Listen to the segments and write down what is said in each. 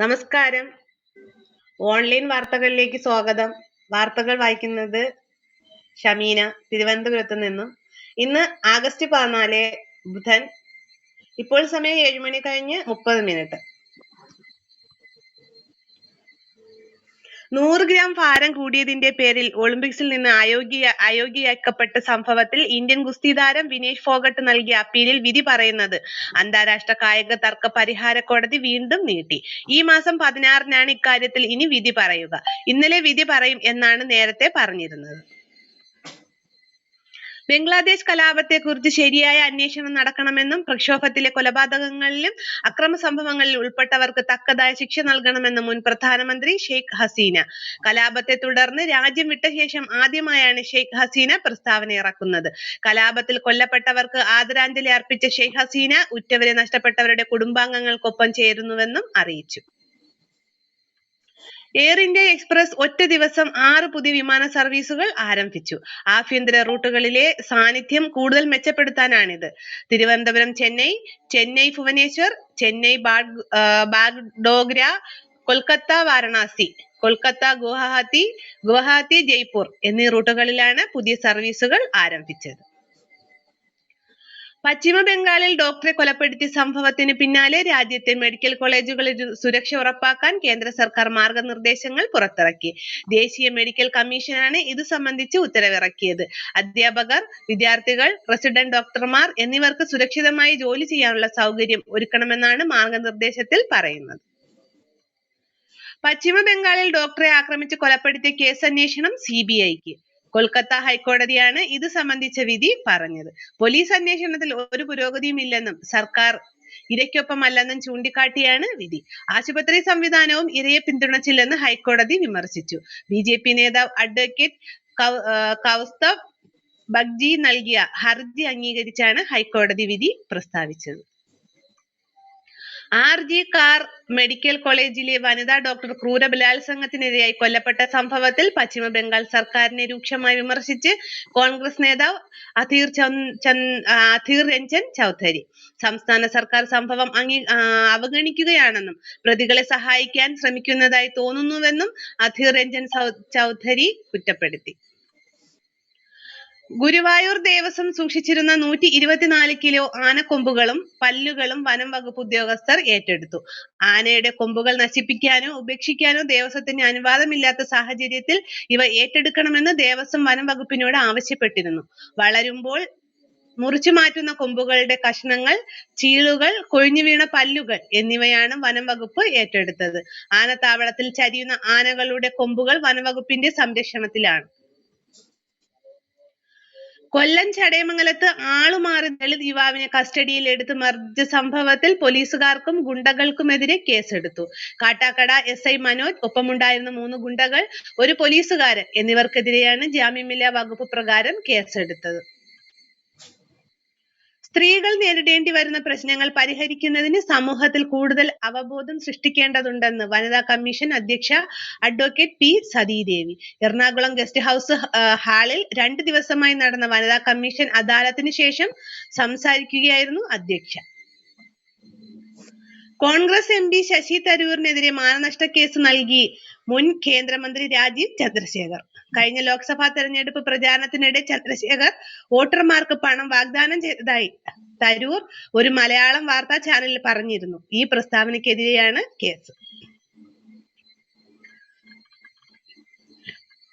നമസ്കാരം. ഓൺലൈൻ വാർത്തകളിലേക്ക് സ്വാഗതം. വാർത്തകൾ വായിക്കുന്നത് ഷമീന തിരുവനന്തപുരത്ത് നിന്നും. ഇന്ന് ആഗസ്റ്റ് പതിനാല് ബുധൻ. ഇപ്പോൾ സമയം ഏഴ് മണി കഴിഞ്ഞ് മുപ്പത് മിനിറ്റ് നൂറ് ഗ്രാം ഭാരം കൂടിയതിന്റെ പേരിൽ ഒളിമ്പിക്സിൽ നിന്ന് അയോഗ്യ അയോഗ്യയാക്കപ്പെട്ട സംഭവത്തിൽ ഇന്ത്യൻ ഗുസ്തി താരം വിനേഷ് ഫോഗട്ട് നൽകിയ അപ്പീലിൽ വിധി പറയുന്നത്. അന്താരാഷ്ട്ര കായിക തർക്ക പരിഹാര കോടതി വീണ്ടും നീട്ടി. ഈ മാസം പതിനാറിനാണ് ഇക്കാര്യത്തിൽ ഇനി വിധി പറയുക. ഇന്നലെ വിധി പറയും എന്നാണ് നേരത്തെ പറഞ്ഞിരുന്നത്. ബംഗ്ലാദേശ് കലാപത്തെക്കുറിച്ച് ശരിയായ അന്വേഷണം നടക്കണമെന്നും പ്രക്ഷോഭത്തിലെ കൊലപാതകങ്ങളിലും അക്രമ സംഭവങ്ങളിൽ ഉൾപ്പെട്ടവർക്ക് തക്കതായ ശിക്ഷ നൽകണമെന്നും മുൻ പ്രധാനമന്ത്രി ഷെയ്ഖ് ഹസീന. കലാപത്തെ തുടർന്ന് രാജ്യം വിട്ട ശേഷം ആദ്യമായാണ് ഷെയ്ഖ് ഹസീന പ്രസ്താവന ഇറക്കുന്നത്. കലാപത്തിൽ കൊല്ലപ്പെട്ടവർക്ക് ആദരാഞ്ജലി അർപ്പിച്ച ഷെയ്ഖ് ഹസീന ഉറ്റവരെ നഷ്ടപ്പെട്ടവരുടെ കുടുംബാംഗങ്ങൾക്കൊപ്പം ചേരുന്നുവെന്നും അറിയിച്ചു. എയർ ഇന്ത്യ എക്സ്പ്രസ് ഒറ്റ ദിവസം ആറ് പുതിയ വിമാന സർവീസുകൾ ആരംഭിച്ചു. ആഭ്യന്തര റൂട്ടുകളിലെ സാന്നിധ്യം കൂടുതൽ മെച്ചപ്പെടുത്താനാണിത്. തിരുവനന്തപുരം ചെന്നൈ ചെന്നൈ ഭുവനേശ്വർ ചെന്നൈ ബാഗ് ബാഗ്ഡോഗ്ര കൊൽക്കത്ത വാരണാസി കൊൽക്കത്ത ഗുവാഹത്തി ഗുവാഹത്തി ജയ്പൂർ എന്നീ റൂട്ടുകളിലാണ് പുതിയ സർവീസുകൾ ആരംഭിച്ചത്. പശ്ചിമ ബംഗാളിൽ ഡോക്ടറെ കൊലപ്പെടുത്തിയ സംഭവത്തിന് പിന്നാലെ രാജ്യത്തെ മെഡിക്കൽ കോളേജുകളിൽ സുരക്ഷ ഉറപ്പാക്കാൻ കേന്ദ്ര സർക്കാർ മാർഗനിർദ്ദേശങ്ങൾ പുറത്തിറക്കി. ദേശീയ മെഡിക്കൽ കമ്മീഷനാണ് ഇത് സംബന്ധിച്ച് ഉത്തരവിറക്കിയത്. അധ്യാപകർ വിദ്യാർത്ഥികൾ റെസിഡന്റ് ഡോക്ടർമാർ എന്നിവർക്ക് സുരക്ഷിതമായി ജോലി ചെയ്യാനുള്ള സൗകര്യം ഒരുക്കണമെന്നാണ് മാർഗനിർദ്ദേശത്തിൽ പറയുന്നത്. പശ്ചിമ ബംഗാളിൽ ഡോക്ടറെ ആക്രമിച്ച് കൊലപ്പെടുത്തിയ കേസ് അന്വേഷണം സി ബി ഐക്ക് കൊൽക്കത്ത ഹൈക്കോടതിയാണ് ഇത് സംബന്ധിച്ച വിധി പറഞ്ഞത്. പോലീസ് അന്വേഷണത്തിൽ ഒരു പുരോഗതിയും ഇല്ലെന്നും സർക്കാർ ഇരയ്ക്കൊപ്പമല്ലെന്നും ചൂണ്ടിക്കാട്ടിയാണ് വിധി. ആശുപത്രി സംവിധാനവും ഇരയെ പിന്തുണച്ചില്ലെന്ന് ഹൈക്കോടതി വിമർശിച്ചു. ബി ജെ പി നേതാവ് അഡ്വക്കേറ്റ് കൗസ്തവ് ബഗ്ജി നൽകിയ ഹർജി അംഗീകരിച്ചാണ് ഹൈക്കോടതി വിധി പ്രസ്താവിച്ചത്. ആർ ജി കാർ മെഡിക്കൽ കോളേജിലെ വനിതാ ഡോക്ടർ ക്രൂര ബലാത്സംഗത്തിനിരയായി കൊല്ലപ്പെട്ട സംഭവത്തിൽ പശ്ചിമ ബംഗാൾ സർക്കാരിനെ രൂക്ഷമായി വിമർശിച്ച് കോൺഗ്രസ് നേതാവ് അധീർ അധീർ രഞ്ജൻ ചൌധരി. സംസ്ഥാന സർക്കാർ സംഭവം അംഗീ അവഗണിക്കുകയാണെന്നും പ്രതികളെ സഹായിക്കാൻ ശ്രമിക്കുന്നതായി തോന്നുന്നുവെന്നും അധീർ രഞ്ജൻ ചൌധരി കുറ്റപ്പെടുത്തി. ഗുരുവായൂർ ദേവസ്വം സൂക്ഷിച്ചിരുന്ന നൂറ്റി ഇരുപത്തിനാല് കിലോ ആനക്കൊമ്പുകളും പല്ലുകളും വനം വകുപ്പ് ഉദ്യോഗസ്ഥർ ഏറ്റെടുത്തു. ആനയുടെ കൊമ്പുകൾ നശിപ്പിക്കാനോ ഉപേക്ഷിക്കാനോ ദേവസ്വത്തിന് അനുവാദമില്ലാത്ത സാഹചര്യത്തിൽ ഇവ ഏറ്റെടുക്കണമെന്ന് ദേവസ്വം വനം വകുപ്പിനോട് ആവശ്യപ്പെട്ടിരുന്നു. വളരുമ്പോൾ മുറിച്ചു മാറ്റുന്ന കൊമ്പുകളുടെ കഷ്ണങ്ങൾ ചീളുകൾ കൊഴിഞ്ഞു വീണ പല്ലുകൾ എന്നിവയാണ് വനം വകുപ്പ് ഏറ്റെടുത്തത്. ആനത്താവളത്തിൽ ചരിയുന്ന ആനകളുടെ കൊമ്പുകൾ വനംവകുപ്പിന്റെ സംരക്ഷണത്തിലാണ്. കൊല്ലം ചടയമംഗലത്ത് ആളുമാറി ദളിത് യുവാവിനെ കസ്റ്റഡിയിൽ എടുത്ത് മർദ്ദിച്ച സംഭവത്തിൽ പോലീസുകാർക്കും ഗുണ്ടകൾക്കുമെതിരെ കേസെടുത്തു. കാട്ടാക്കട എസ് ഐ മനോജ് ഒപ്പമുണ്ടായിരുന്ന മൂന്ന് ഗുണ്ടകൾ ഒരു പോലീസുകാരൻ എന്നിവർക്കെതിരെയാണ് ജാമ്യമില്ലാ വകുപ്പ് പ്രകാരം കേസെടുത്തത്. സ്ത്രീകൾ നേരിടേണ്ടി വരുന്ന പ്രശ്നങ്ങൾ പരിഹരിക്കുന്നതിന് സമൂഹത്തിൽ കൂടുതൽ അവബോധം സൃഷ്ടിക്കേണ്ടതുണ്ടെന്ന് വനിതാ കമ്മീഷൻ അധ്യക്ഷ advocate P Sathidevi. Ernakulam guest house ഹാളിൽ രണ്ട് ദിവസമായി നടന്ന വനിതാ കമ്മീഷൻ അദാലത്തിന് ശേഷം സംസാരിക്കുകയായിരുന്നു അധ്യക്ഷ. കോൺഗ്രസ് എം പി ശശി തരൂരിനെതിരെ മാനനഷ്ട കേസ് നൽകി മുൻ കേന്ദ്രമന്ത്രി രാജീവ് ചന്ദ്രശേഖർ. കഴിഞ്ഞ ലോക്സഭാ തെരഞ്ഞെടുപ്പ് പ്രചാരണത്തിനിടെ ചന്ദ്രശേഖർ വോട്ടർമാർക്ക് പണം വാഗ്ദാനം ചെയ്തതായി തരൂർ ഒരു മലയാളം വാർത്താ ചാനലിൽ പറഞ്ഞിരുന്നു. ഈ പ്രസ്താവനയ്ക്കെതിരെയാണ് കേസ്.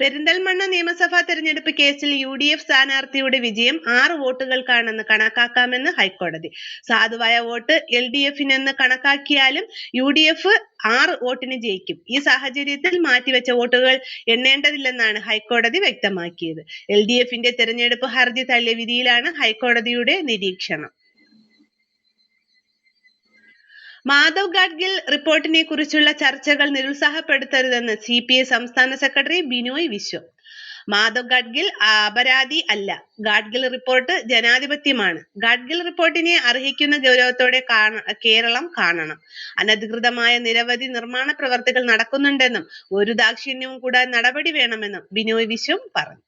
പെരിന്തൽമണ്ണ നിയമസഭാ തെരഞ്ഞെടുപ്പ് കേസിൽ യു ഡി എഫ് സ്ഥാനാർത്ഥിയുടെ വിജയം ആറ് വോട്ടുകൾക്കാണെന്ന് കണക്കാക്കാമെന്ന് ഹൈക്കോടതി. സാധുവായ വോട്ട് എൽ ഡി എഫിനെന്ന് കണക്കാക്കിയാലും യു ഡി എഫ് ആറ് വോട്ടിന് ജയിക്കും. ഈ സാഹചര്യത്തിൽ മാറ്റിവെച്ച വോട്ടുകൾ എണ്ണേണ്ടതില്ലെന്നാണ് ഹൈക്കോടതി വ്യക്തമാക്കിയത്. എൽ ഡി എഫിന്റെ തെരഞ്ഞെടുപ്പ് ഹർജി തള്ളിയ വിധിയിലാണ് ഹൈക്കോടതിയുടെ നിരീക്ഷണം. മാധവ് ഗാഡ്ഗിൽ റിപ്പോർട്ടിനെ കുറിച്ചുള്ള ചർച്ചകൾ നിരുത്സാഹപ്പെടുത്തരുതെന്ന് സി പി ഐ സംസ്ഥാന സെക്രട്ടറി ബിനോയ് വിശ്വം. മാധവ് ഗാഡ്ഗിൽ അപരാധി അല്ല. ഗാഡ്ഗിൽ റിപ്പോർട്ട് ജനാധിപത്യമാണ്. ഗാഡ്ഗിൽ റിപ്പോർട്ടിനെ അർഹിക്കുന്ന ഗൗരവത്തോടെ കേരളം കാണണം. അനധികൃതമായ നിരവധി നിർമ്മാണ പ്രവർത്തികൾ നടക്കുന്നുണ്ടെന്നും ഒരു ദാക്ഷിണ്യവും കൂടാതെ നടപടി വേണമെന്നും ബിനോയ് വിശ്വം പറഞ്ഞു.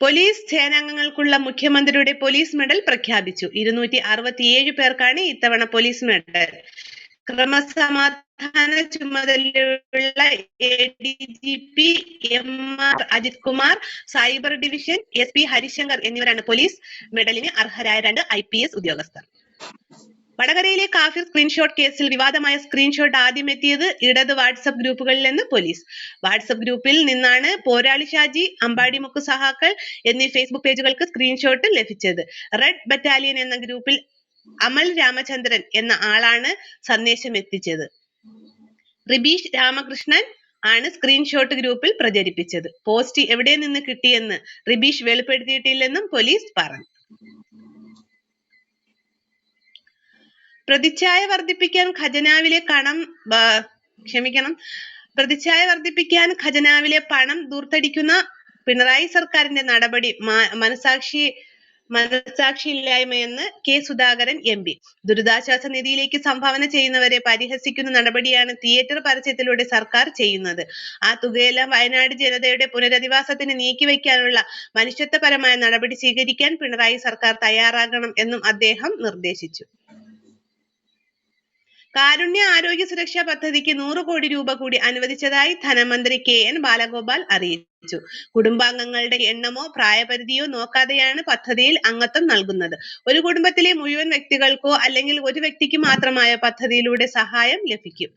പോലീസ് സേനാംഗങ്ങൾക്കുള്ള മുഖ്യമന്ത്രിയുടെ പോലീസ് മെഡൽ പ്രഖ്യാപിച്ചു. ഇരുന്നൂറ്റി അറുപത്തിയേഴ് പേർക്കാണ് ഇത്തവണ പോലീസ് മെഡൽ. ക്രമസമാധാന ചുമതലയുള്ള A D G P M R Ajith Kumar cyber division S P Harishankar എന്നിവരാണ് പോലീസ് മെഡലിന് അർഹരായ രണ്ട് ഐ പി എസ് ഉദ്യോഗസ്ഥർ. വടകരയിലെ കാഫിർ സ്ക്രീൻഷോട്ട് കേസിൽ വിവാദമായ സ്ക്രീൻഷോട്ട് ആദ്യം എത്തിയത് ഇടത് വാട്സപ്പ് ഗ്രൂപ്പുകളിൽ നിന്ന് പോലീസ്. വാട്സപ്പ് ഗ്രൂപ്പിൽ നിന്നാണ് പോരാളി ഷാജി അമ്പാടിമുക്ക് സഹാക്കൾ എന്നീ ഫേസ്ബുക്ക് പേജുകൾക്ക് സ്ക്രീൻഷോട്ട് ലഭിച്ചത്. റെഡ് ബറ്റാലിയൻ എന്ന ഗ്രൂപ്പിൽ അമൽ രാമചന്ദ്രൻ എന്ന ആളാണ് സന്ദേശം എത്തിച്ചത്. റിബീഷ് രാമകൃഷ്ണൻ ആണ് സ്ക്രീൻഷോട്ട് ഗ്രൂപ്പിൽ പ്രചരിപ്പിച്ചത്. പോസ്റ്റ് എവിടെ നിന്ന് കിട്ടിയെന്ന് റിബീഷ് വെളിപ്പെടുത്തിയിട്ടില്ലെന്നും പോലീസ് പറഞ്ഞു. പ്രതിച്ഛായ വർദ്ധിപ്പിക്കാൻ ഖജനാവിലെ കണം ക്ഷമിക്കണം. പ്രതിച്ഛായ വർദ്ധിപ്പിക്കാൻ ഖജനാവിലെ പണം ദൂർത്തടിക്കുന്ന പിണറായി സർക്കാരിന്റെ നടപടി മനസാക്ഷി മനസാക്ഷി മനസാക്ഷിയില്ലായ്മയെന്ന് കെ സുധാകരൻ എം പി. ദുരിതാശ്വാസ നിധിയിലേക്ക് സംഭാവന ചെയ്യുന്നവരെ പരിഹസിക്കുന്ന നടപടിയാണ് തിയേറ്റർ പരസ്യത്തിലൂടെ സർക്കാർ ചെയ്യുന്നത്. ആ തുകയെല്ലാം വയനാട് ജനതയുടെ പുനരധിവാസത്തിന് നീക്കിവെക്കാനുള്ള മനുഷ്യത്വപരമായ നടപടി സ്വീകരിക്കാൻ പിണറായി സർക്കാർ തയ്യാറാകണം എന്നും അദ്ദേഹം നിർദ്ദേശിച്ചു. കാരുണ്യ ആരോഗ്യ സുരക്ഷാ പദ്ധതിക്ക് നൂറ് കോടി രൂപ കൂടി അനുവദിച്ചതായി ധനമന്ത്രി കെ എൻ ബാലഗോപാൽ അറിയിച്ചു. കുടുംബാംഗങ്ങളുടെ എണ്ണമോ പ്രായപരിധിയോ നോക്കാതെയാണ് പദ്ധതിയിൽ അംഗത്വം നൽകുന്നത്. ഒരു കുടുംബത്തിലെ മുഴുവൻ വ്യക്തികൾക്കോ അല്ലെങ്കിൽ ഒരു വ്യക്തിക്ക് മാത്രമായ പദ്ധതിയിലൂടെ സഹായം ലഭിക്കും.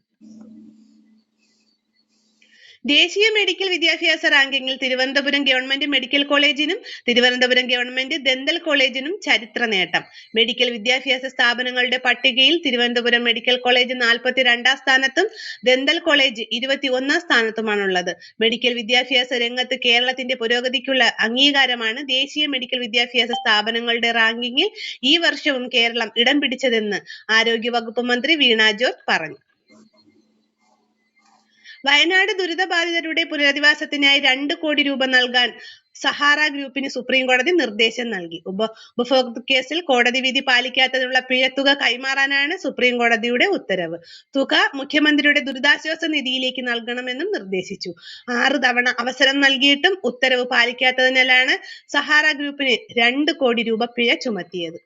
ദേശീയ മെഡിക്കൽ വിദ്യാഭ്യാസ റാങ്കിങ്ങിൽ തിരുവനന്തപുരം ഗവൺമെന്റ് മെഡിക്കൽ കോളേജിനും തിരുവനന്തപുരം ഗവൺമെന്റ് ദന്തൽ കോളേജിനും ചരിത്ര നേട്ടം. മെഡിക്കൽ വിദ്യാഭ്യാസ സ്ഥാപനങ്ങളുടെ പട്ടികയിൽ തിരുവനന്തപുരം മെഡിക്കൽ കോളേജ് നാൽപ്പത്തിരണ്ടാം സ്ഥാനത്തും ദന്തൽ കോളേജ് ഇരുപത്തി ഒന്നാം സ്ഥാനത്തുമാണുള്ളത്. മെഡിക്കൽ വിദ്യാഭ്യാസ രംഗത്ത് കേരളത്തിന്റെ പുരോഗതിക്കുള്ള അംഗീകാരമാണ് ദേശീയ മെഡിക്കൽ വിദ്യാഭ്യാസ സ്ഥാപനങ്ങളുടെ റാങ്കിങ്ങിൽ ഈ വർഷവും കേരളം ഇടം പിടിച്ചതെന്ന് ആരോഗ്യ വകുപ്പ് മന്ത്രി വീണ ജോർജ് പറഞ്ഞു. വയനാട് ദുരിതബാധിതരുടെ പുനരധിവാസത്തിനായി രണ്ട് കോടി രൂപ നൽകാൻ സഹാറ ഗ്രൂപ്പിന് സുപ്രീം കോടതി നിർദ്ദേശം നൽകി. ഉപ ഉപഭോക്തൃ കേസിൽ കോടതി വിധി പാലിക്കാത്തതിനുള്ള പിഴത്തുക കൈമാറാനാണ് സുപ്രീം കോടതിയുടെ ഉത്തരവ്. തുക മുഖ്യമന്ത്രിയുടെ ദുരിതാശ്വാസ നിധിയിലേക്ക് നൽകണമെന്നും നിർദ്ദേശിച്ചു. ആറ് തവണ അവസരം നൽകിയിട്ടും ഉത്തരവ് പാലിക്കാത്തതിനാലാണ് സഹാറ ഗ്രൂപ്പിന് രണ്ട് കോടി രൂപ പിഴ ചുമത്തിയത്.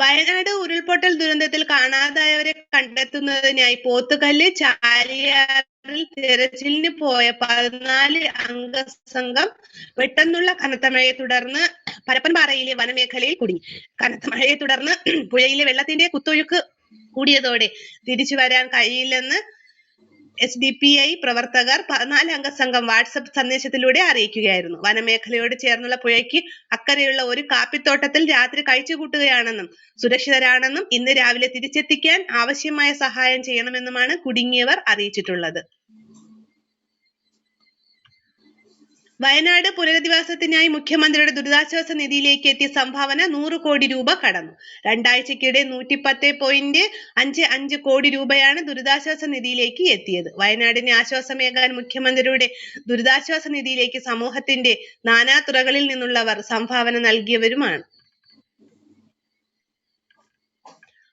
വയനാട് ഉരുൾപൊട്ടൽ ദുരന്തത്തിൽ കാണാതായവരെ കണ്ടെത്തുന്നതിനായി പോത്തുകല്ല് ചാലിയാറിൽ തിരച്ചിലിന് പോയ പതിനാല് അംഗ സംഘം പെട്ടെന്നുള്ള കനത്ത മഴയെ തുടർന്ന് പരപ്പൻപാറയിലെ വനമേഖലയിൽ കുടുങ്ങി. കനത്ത മഴയെ തുടർന്ന് പുഴയിലെ വെള്ളത്തിന്റെ കുത്തൊഴുക്ക് കൂടിയതോടെ തിരിച്ചു വരാൻ കഴിയില്ലെന്ന് എസ് ഡി പി ഐ പ്രവർത്തകർ പതിനാല് അംഗ സംഘം വാട്സപ്പ് സന്ദേശത്തിലൂടെ അറിയിക്കുകയായിരുന്നു. വനമേഖലയോട് ചേർന്നുള്ള പുഴയ്ക്ക് അക്കരെയുള്ള ഒരു കാപ്പിത്തോട്ടത്തിൽ രാത്രി കഴിച്ചുകൂട്ടുകയാണെന്നും സുരക്ഷിതരാണെന്നും ഇന്ന് രാവിലെ തിരിച്ചെത്തിക്കാൻ ആവശ്യമായ സഹായം ചെയ്യണമെന്നുമാണ് കുടുങ്ങിയവർ അറിയിച്ചിട്ടുള്ളത്. വയനാട് പുനരധിവാസത്തിനായി മുഖ്യമന്ത്രിയുടെ ദുരിതാശ്വാസ നിധിയിലേക്ക് എത്തിയ സംഭാവന നൂറ് കോടി രൂപ കടന്നു. രണ്ടാഴ്ചക്കിടെ നൂറ്റി പത്ത് പോയിന്റ് അഞ്ച് അഞ്ച് കോടി രൂപയാണ് ദുരിതാശ്വാസ നിധിയിലേക്ക് എത്തിയത്. വയനാടിനെ ആശ്വാസമേകാൻ മുഖ്യമന്ത്രിയുടെ ദുരിതാശ്വാസ നിധിയിലേക്ക് സമൂഹത്തിന്റെ നാനാ തുറകളിൽ നിന്നുള്ളവർ സംഭാവന നൽകിയവരുമാണ്.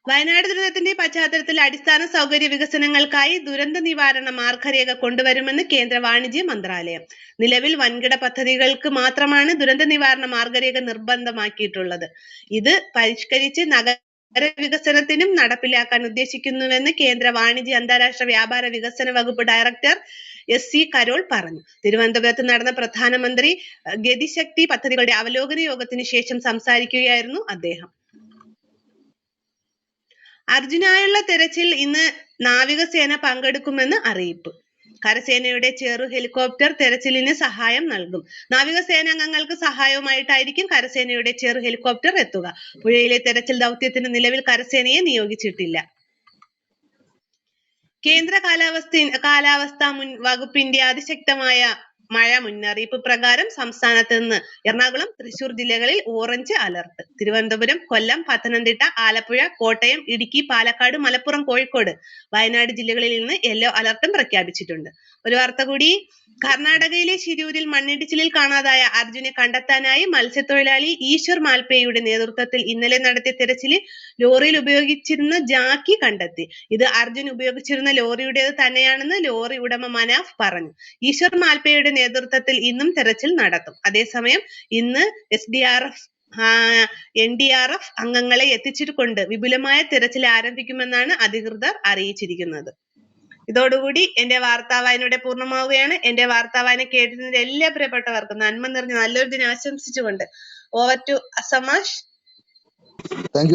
വയനാട് ദുരന്തത്തിന്റെ പശ്ചാത്തലത്തിൽ അടിസ്ഥാന സൗകര്യ വികസനങ്ങൾക്കായി ദുരന്ത നിവാരണ മാർഗരേഖ കൊണ്ടുവരുമെന്ന് കേന്ദ്ര വാണിജ്യ മന്ത്രാലയം. നിലവിൽ വൻകിട പദ്ധതികൾക്ക് മാത്രമാണ് ദുരന്ത നിവാരണ മാർഗരേഖ നിർബന്ധമാക്കിയിട്ടുള്ളത്. ഇത് പരിഷ്കരിച്ച് നഗര വികസനത്തിനും നടപ്പിലാക്കാൻ ഉദ്ദേശിക്കുന്നുവെന്ന് കേന്ദ്ര വാണിജ്യ അന്താരാഷ്ട്ര വ്യാപാര വികസന വകുപ്പ് ഡയറക്ടർ എസ് സി കരോൾ പറഞ്ഞു. തിരുവനന്തപുരത്ത് നടന്ന പ്രധാനമന്ത്രി ഗതിശക്തി പദ്ധതികളുടെ അവലോകന യോഗത്തിന് ശേഷം സംസാരിക്കുകയായിരുന്നു അദ്ദേഹം. അർജുനായുള്ള തെരച്ചിൽ ഇന്ന് നാവികസേന പങ്കെടുക്കുമെന്ന് അറിയിപ്പ്. കരസേനയുടെ ചെറു ഹെലികോപ്റ്റർ തെരച്ചിലിന് സഹായം നൽകും. നാവികസേനാംഗങ്ങൾക്ക് സഹായവുമായിട്ടായിരിക്കും കരസേനയുടെ ചെറു ഹെലികോപ്റ്റർ എത്തുക. പുഴയിലെ തെരച്ചിൽ ദൗത്യത്തിന് നിലവിൽ കരസേനയെ നിയോഗിച്ചിട്ടില്ല. കേന്ദ്ര കാലാവസ്ഥ കാലാവസ്ഥാ മുൻ വകുപ്പിന്റെ അതിശക്തമായ മഴ മുന്നറിയിപ്പ് പ്രകാരം സംസ്ഥാനത്ത് നിന്ന് എറണാകുളം തൃശൂർ ജില്ലകളിൽ ഓറഞ്ച് അലർട്ട്. തിരുവനന്തപുരം കൊല്ലം പത്തനംതിട്ട ആലപ്പുഴ കോട്ടയം ഇടുക്കി പാലക്കാട് മലപ്പുറം കോഴിക്കോട് വയനാട് ജില്ലകളിൽ നിന്ന് യെല്ലോ അലർട്ടും പ്രഖ്യാപിച്ചിട്ടുണ്ട്. ഒരു വാർത്ത കൂടി കർണാടകയിലെ ശിരൂരിൽ മണ്ണിടിച്ചിലിൽ കാണാതായ അർജുനെ കണ്ടെത്താനായി മത്സ്യത്തൊഴിലാളി ഈശ്വർ മാൽപേയുടെ നേതൃത്വത്തിൽ ഇന്നലെ നടത്തിയ തെരച്ചിലിൽ ലോറിയിൽ ഉപയോഗിച്ചിരുന്ന ജാക്കി കണ്ടെത്തി. ഇത് അർജുൻ ഉപയോഗിച്ചിരുന്ന ലോറിയുടേത് തന്നെയാണെന്ന് ലോറി ഉടമ മനാഫ് പറഞ്ഞു. ഈശ്വർ മാൽപേയുടെ നേതൃത്വത്തിൽ ഇന്നും തെരച്ചിൽ നടത്തും. അതേസമയം ഇന്ന് S D R F N D R F അംഗങ്ങളെ എത്തിച്ചിട്ടുണ്ട്. വിപുലമായ തിരച്ചിൽ ആരംഭിക്കുമെന്നാണ് അധികൃതർ അറിയിച്ചിരിക്കുന്നത്. ഇതോടുകൂടി എന്റെ വാർത്താവായന ഇവിടെ പൂർണമാവുകയാണ്. എന്റെ വാർത്താവായന കേട്ടിരുന്ന എല്ലാ പ്രിയപ്പെട്ടവർക്കും നന്മ നിറഞ്ഞ നല്ലൊരു ദിനം ആശംസിച്ചുകൊണ്ട് ഓവർ ടു അസമാഷ്. താങ്ക്